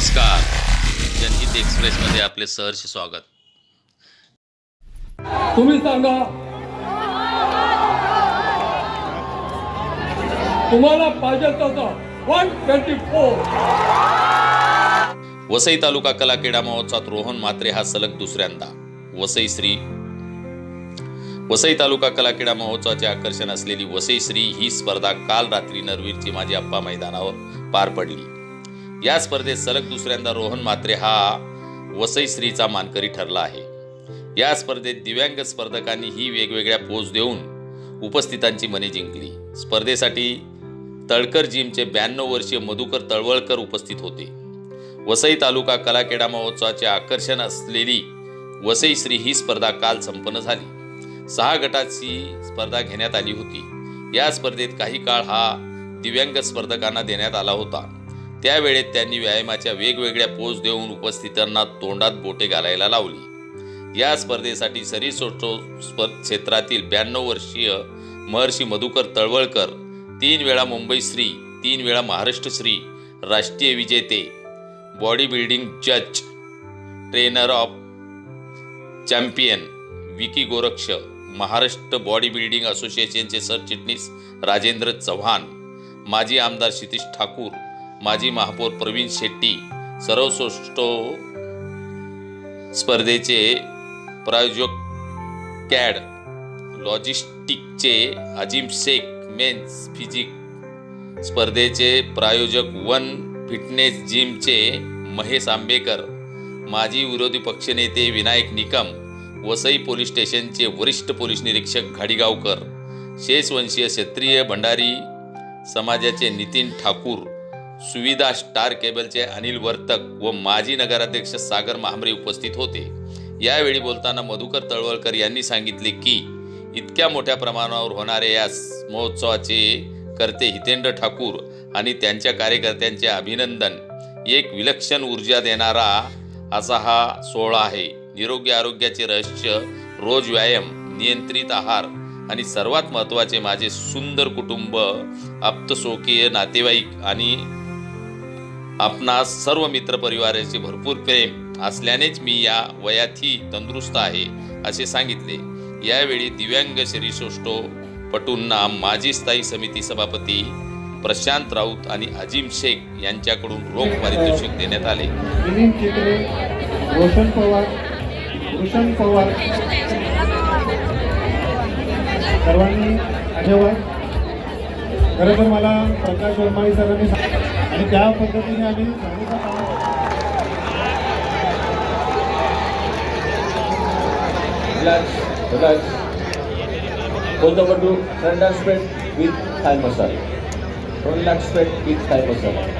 नमस्कार. जनहित एक्सप्रेसमध्ये आपले सहर्ष स्वागत. तुम्ही सांगा. तुम्हाला पाहिजे वन ट्वेंटी फोर वसई तालुका कला क्रीडा महोत्सवात रोहन म्हात्रे हा सलग दुसऱ्यांदा. वसई श्री वसई तालुका कला क्रीडा महोत्सवाचे आकर्षण असलेली वसई श्री ही स्पर्धा काल रात्री नरवीरची माझी अप्पा मैदानावर पार पडली. या स्पर्धेत सलग दुसऱ्यांदा रोहन मात्रे हा वसई श्रीचा मानकरी ठरला आहे. या स्पर्धेत दिव्यांग स्पर्धकांनी ही वेगवेगळ्या पोज देऊन उपस्थितांची मने जिंकली. स्पर्धेसाठी तळकर जिमचे ब्याण्णव वर्षीय मधुकर तळवळकर उपस्थित होते. वसई तालुका कलाकेडा महोत्सवाचे आकर्षण असलेली वसई श्री ही स्पर्धा काल संपन्न झाली. सहा गटाची स्पर्धा घेण्यात आली होती. या स्पर्धेत काही काळ हा दिव्यांग स्पर्धकांना देण्यात आला होता. त्यावेळेत त्यांनी व्यायामाच्या वेगवेगळ्या पोज देऊन उपस्थितांना तोंडात बोटे घालायला लावली. या स्पर्धेसाठी सरीसोटो क्षेत्रातील ब्याण्णव वर्षीय महर्षी मधुकर तळवळकर तीन वेळा मुंबई श्री तीन वेळा महाराष्ट्र श्री राष्ट्रीय विजेते बॉडी बिल्डिंग जज trainer of champion Vicky Goraksh Maharashtra body building असोसिएशनचे सरचिटणीस राजेंद्र चव्हाण माजी आमदार क्षितिश ठाकूर माजी महापौर प्रवीण शेट्टी सर्वश्रेष्ठ स्पर्धेचे प्रायोजक कॅड लॉजिस्टिकचे अजिम शेख मेन्स फिजिक स्पर्धेचे प्रायोजक वन फिटनेस जिमचे महेश आंबेकर माजी विरोधी पक्षनेते विनायक निकम वसई पोलीस स्टेशनचे वरिष्ठ पोलीस निरीक्षक घाडीगावकर शेषवंशीय क्षत्रिय भंडारी समाजाचे नितीन ठाकूर सुविधा स्टार केबलचे अनिल वर्तक व माजी नगराध्यक्ष सागर महामरे उपस्थित होते. यावेळी बोलताना मधुकर तळवळकर यांनी सांगितले की इतक्या मोठ्या प्रमाणावर होणाऱ्या या महोत्सवाचे करते हितेंद्र ठाकूर आणि त्यांच्या कार्यकर्त्यांचे अभिनंदन. एक विलक्षण ऊर्जा देणारा असा हा सोहळा आहे. निरोगी आरोग्याचे रहस्य रोज व्यायाम नियंत्रित आहार आणि सर्वात महत्त्वाचे माझे सुंदर कुटुंब आप्तसोकीय नातेवाईक आणि आपणा सर्व मित्रपरिवाराचे भरपूर प्रेम असल्यानेच मी या वयातही तंदुरुस्त आहे असे सांगितले. यावेळी दिव्यांग श्रीसोष्टो पटूंना माजी स्थायी समिती सभापती प्रशांत राऊत आणि अजिम शेख यांच्याकडून रोख पारितोषिक देण्यात आले. रोशन पवार रोशन पवार. सर्वांनी खरं तर मला प्रकाश वर्माळी सरांनी सांगितलं आणि त्या पद्धतीने आम्ही कोणतं पटू? दोन लाख स्पेट विथ थाय मसाला दोन lakh स्पेट with Thai masala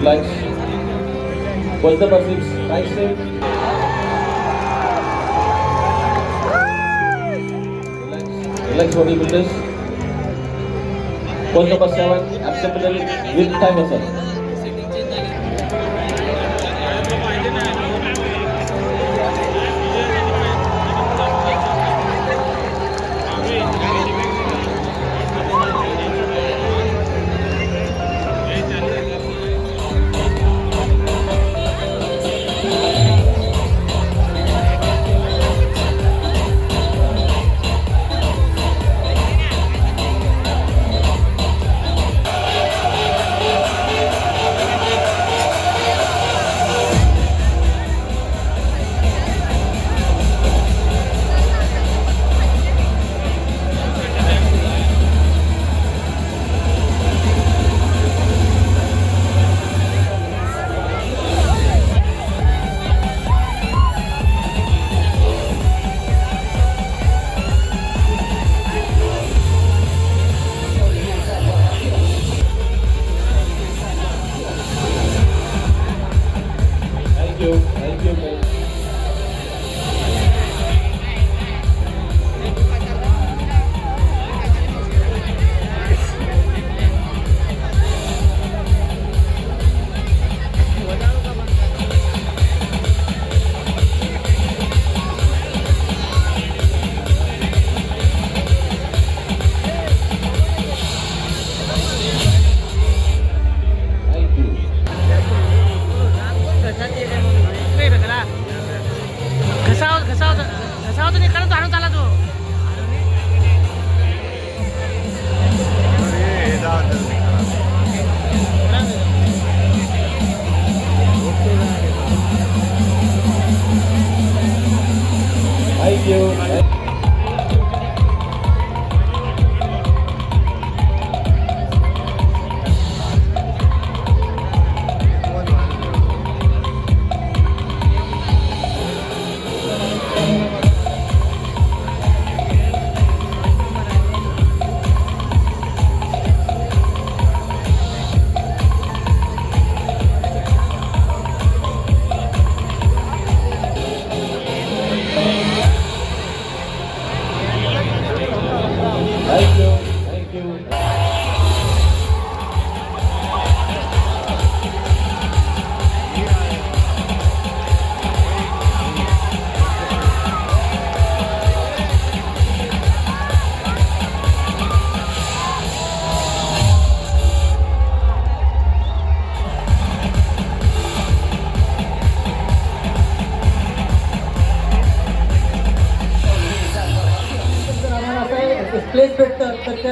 relax. What's the basics? Nice step. Relax, relax, only minutes. Pose number seven, abdominal with thigh muscle.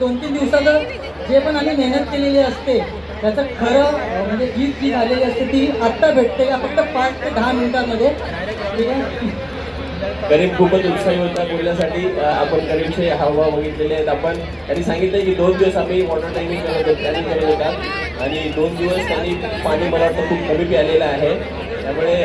दोन तीन दिवसाचं जे पण आम्ही मेहनत केलेली असते त्याचं खरं म्हणजे जीत जी झालेली असते ती आत्ता भेटते. का फक्त पाच ते दहा मिनिटांमध्ये. ठीक करीम खूपच उत्साही होता बोलण्यासाठी. आपण करीमचे हावभाव बघितलेले आहेत. आपण त्यांनी सांगितलं की दोन दिवस आम्ही वॉटर टँकिंग करत होतो प्लॅनिंग करत होता. आणि दोन दिवस त्यांनी पाणी मला वाटतं खूप कमी प्यालेलं आहे. त्यामुळे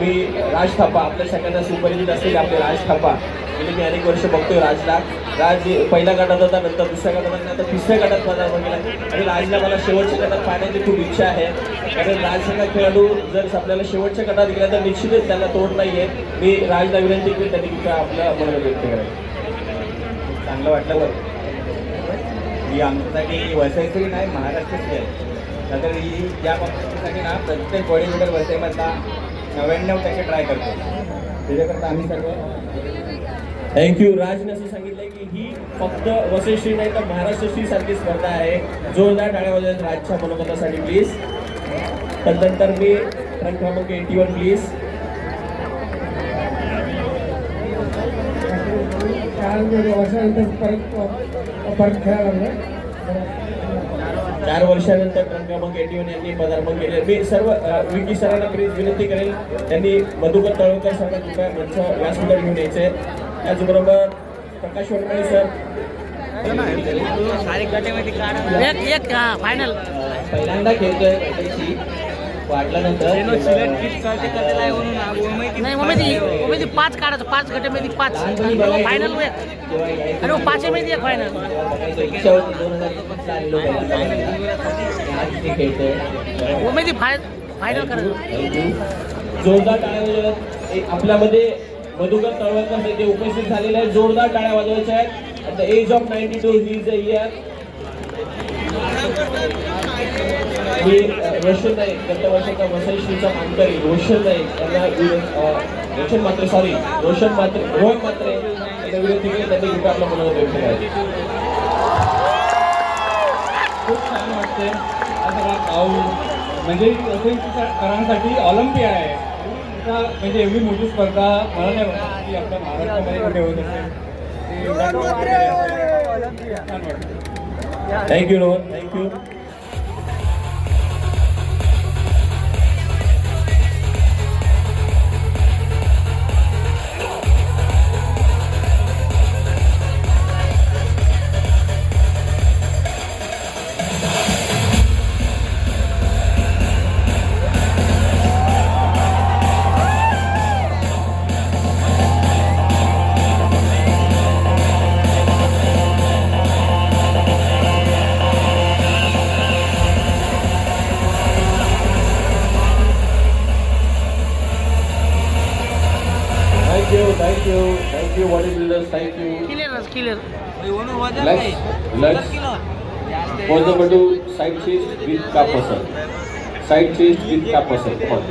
मी राज थापा आपल्या सगळ्यांना सुपरिचित असलेले आपले राज थापा गेले मी अनेक वर्ष बघतोय राजला. राज पहिल्या गटात होता नंतर दुसऱ्या गटात होता नंतर तिसऱ्या गटात पदार्पण केला. आणि राजला मला शेवटच्या गटात पाहण्याची खूप इच्छा आहे. कारण राजसारखा खेळाडू जर आपल्याला शेवटच्या गटात गेला तर निश्चितच त्याला तोड नाही आहे मी राजला विनंती केली त्यांनी कृपया आपल्या मनाला व्यक्त करायचं चांगलं वाटलं बरं मी आमच्यासाठी वसईतरी नाही महाराष्ट्राची आहे. तर ही या पक्षासाठी ना प्रत्येक बॉडी बिल्डर वसईमधला नव्याण्णव टक्के ट्राय करतो त्याच्याकरता आम्ही सर्व थँक्यू राजने असं सांगितलंय की ही फक्त वसईश्री नाही तर महाराष्ट्रश्री सारखी स्पर्धा आहे. जोरदार टाळ्या वाजवत राजच्या मनोगतासाठी प्लीज तदनंतर मी ट्रक क्रमांक एटी वन प्लीज चार वर्षानंतर ट्रक क्रमांक एटी वन यांनी पदार्पण केले. मी सर्व विकी सरांना प्लीज विनंती करेल त्यांनी मधुकर तळवकर सरांना कृपया मंच व्यासपीठावर घेऊन यायचे. त्याचबरोबर प्रकाश वडमळे सर. एक एक हा फायनल पहिल्यांदा खेळतोय वाटल्यानंतर नाही ती पाच काढायचं पाच गटामध्ये पाच. फायनल मग पाचमध्ये एक फायनल फाय फायनल करायचं जोरदार टाळ्या वाजवत. एक आपल्यामध्ये मधुकर तळवलकर हे जे उपस्थित झालेले आहेत जोरदार टाळ्या वाजवायच्या आहेत. The age of ninety two he is a year मी रोशन नाईक गतवर्षाचा वसई श्रीचा मानकरी रोशन नाईक यांना रोशन मात्र सॉरी रोशन मात्र रोहन मात्रे यांना विरोध केली त्यांनी कृपया आपला मनोगत व्यक्त करायचं खूप छान वाटते हा सगळा पाऊल म्हणजे करांसाठी ऑलिम्पिया आहे. इतका म्हणजे एवढी मोठी स्पर्धा मला नाही वाटत की आपल्या महाराष्ट्रामध्ये कुठे होत असेल. Thank you Rohan thank you thank you thank you thank you body builders thank you clear clear Let's let's for the Badu side cheese with kapasal. Side cheese with kapasal. Come on.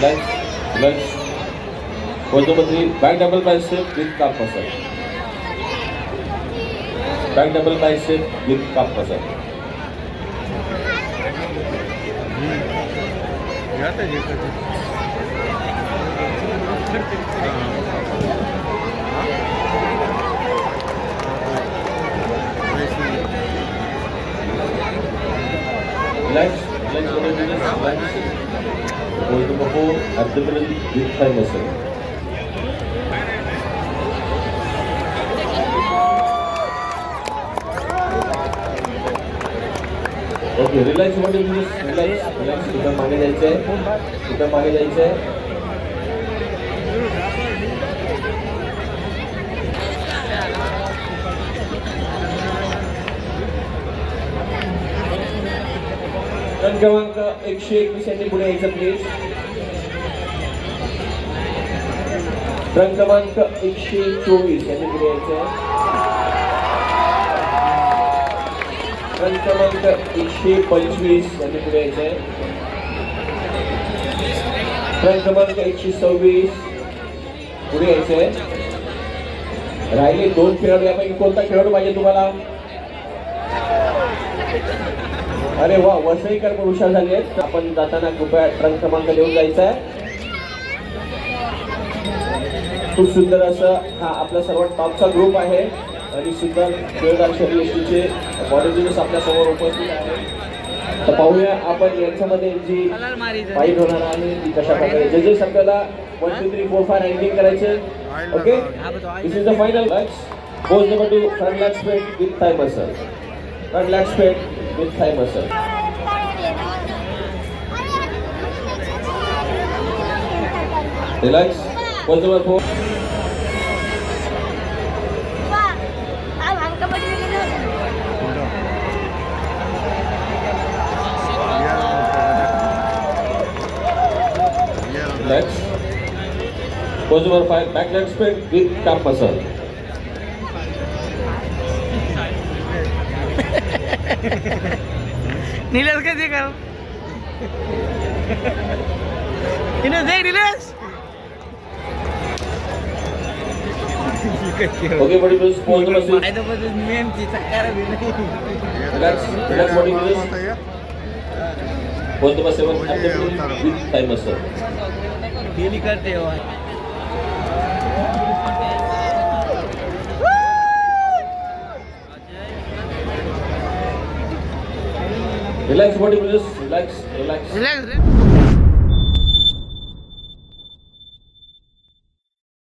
Let's let's back double biceps lip का पसंद left left बोलते हैं ना बोलते हैं बहुत Abdul Malik big five muscles okay relax म्हणजे relax relax तिथं मागे जायचं आहे तिथं मागे जायचंय. रन क्रमांक एकशे एकवीस यांनी पुढे यायचं प्लीज रन क्रमांक एकशे चोवीस यांनी पुढे यायचं रन क्रमांक एकशे पंचवीस यांनी पुढे यायचे रन क्रमांक एकशे सव्वीस पुढे यायचे राहिले दोन खेळाडू यापैकी कोणता खेळाडू पाहिजे तुम्हाला? अरे वा वसईकर पण हुशार झाले आहेत. आपण जाताना कृपया ट्रंक क्रमांक देऊन जायचा आहे खूप सुंदर असं हा आपला सर्वात टॉपचा ग्रुप आहे. आणि सुंदर देवदार शरीर एसटीचे बॉडीबिल्डर्स आपल्यासमोर उपस्थित आहेत तर पाहूया आपण यांच्यामध्ये जी फाईट होणार आहे ती कशा प्रकारे जजेस आपल्याला one two three four five ranking करायचे okay this is the final match pose number two front leg spread with thigh muscle front leg spread with thigh muscle relax pose number four Next. Pose number five, back leg spread with calf muscle. Nilesh कैसे कर निलेश देख Nilesh Okay, body builders, pose number six. Relax, relax body builders. Pose number seven, abdominal with thigh muscle. करते हो Relax body builders, relax, relax. Relax